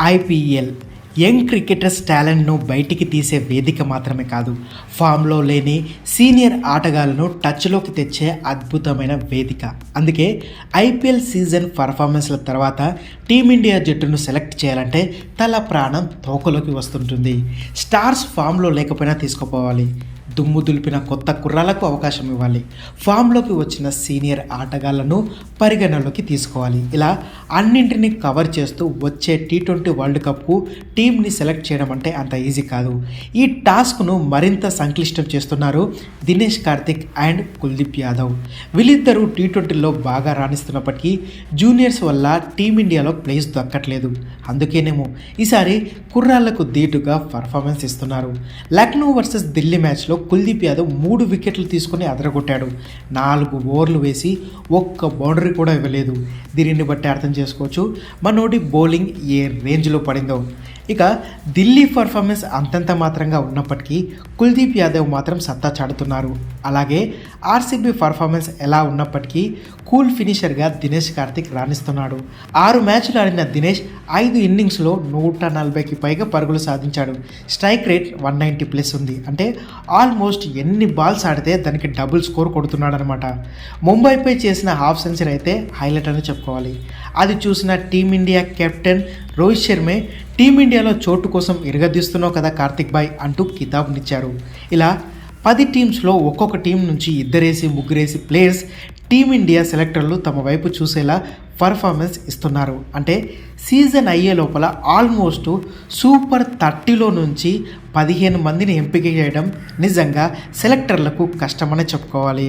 IPL. Young cricketers టాలెంట్ను బయటికి తీసే వేదిక మాత్రమే కాదు ఫామ్లో లేని సీనియర్ ఆటగాళ్ళను టచ్లోకి తెచ్చే అద్భుతమైన వేదిక. అందుకే ఐపీఎల్ సీజన్ పర్ఫార్మెన్స్ల తర్వాత టీమిండియా జట్టును సెలెక్ట్ చేయాలంటే తల ప్రాణం తోకలోకి వస్తుంటుంది. స్టార్స్ ఫామ్లో లేకపోయినా తీసుకుపోవాలి. దుమ్ము దులిపిన కొత్త కుర్రాలకు అవకాశం ఇవ్వాలి. ఫామ్లోకి వచ్చిన సీనియర్ ఆటగాళ్ళను పరిగణలోకి తీసుకోవాలి. ఇలా అన్నింటినీ కవర్ చేస్తూ వచ్చే టీ ట్వంటీ వరల్డ్ కప్కు టీంని సెలెక్ట్ చేయడం అంటే అంత ఈజీ కాదు. ఈ టాస్క్ను మరింత సంక్లిష్టం చేస్తున్నారు దినేష్ కార్తిక్ అండ్ కుల్దీప్ యాదవ్. వీళ్ళిద్దరూ టీ ట్వంటీలో బాగా రాణిస్తున్నప్పటికీ జూనియర్స్ వల్ల టీమిండియాలో ప్లేస్ దక్కట్లేదు. అందుకేనేమో ఈసారి కుర్రాళ్ళకు ధీటుగా పర్ఫార్మెన్స్ ఇస్తున్నారు. లక్నో వర్సెస్ ఢిల్లీ మ్యాచ్లో కుల్దీప్ యాదవ్ మూడు వికెట్లు తీసుకొని అదరగొట్టాడు. నాలుగు ఓవర్లు వేసి ఒక్క బౌండరీ కూడా ఇవ్వలేదు. దీనిని బట్టి అర్థం చేసుకోవచ్చు. మనోడి బౌలింగ్ ఏ రేంజ్లో పడిందో. ఇక ఢిల్లీ పర్ఫార్మెన్స్ అంతంత మాత్రంగా ఉన్నప్పటికీ కుల్దీప్ యాదవ్ మాత్రం సత్తా చాడుతున్నారు అలాగే ఆర్సీబీ పర్ఫార్మెన్స్ ఎలా ఉన్నప్పటికీ కూల్ ఫినిషర్గా దినేష్ కార్తిక్ రాణిస్తున్నాడు. ఆరు మ్యాచ్లు ఆడిన దినేష్ ఐదు ఇన్నింగ్స్లో నూట నలభైకి పైగా పరుగులు సాధించాడు. Strike rate one ninety plus ఉంది. అంటే ఆల్మోస్ట్ ఎన్ని బాల్స్ ఆడితే దానికి డబుల్ స్కోర్ కొడుతున్నాడనమాట ముంబైపై చేసిన హాఫ్ సెంచరీ అయితే హైలైట్ అని చెప్పుకోవాలి. అది చూసిన టీమిండియా కెప్టెన్ రోహిత్ శర్మే టీమిండియాలో చోటు కోసం ఇరగదీస్తున్నావు కదా కార్తిక్ బాయ్ అంటూ కితాబునిచ్చారు. ఇలా పది టీమ్స్లో ఒక్కొక్క టీం నుంచి ఇద్దరేసి ముగ్గురేసి ప్లేయర్స్ టీమిండియా సెలెక్టర్లు తమ వైపు చూసేలా పర్ఫార్మెన్స్ ఇస్తున్నారు. అంటే సీజన్ అయ్యే లోపల ఆల్మోస్ట్ సూపర్ థర్టీలో నుంచి పదిహేను మందిని ఎంపిక చేయడం నిజంగా సెలెక్టర్లకు కష్టమనే చెప్పుకోవాలి.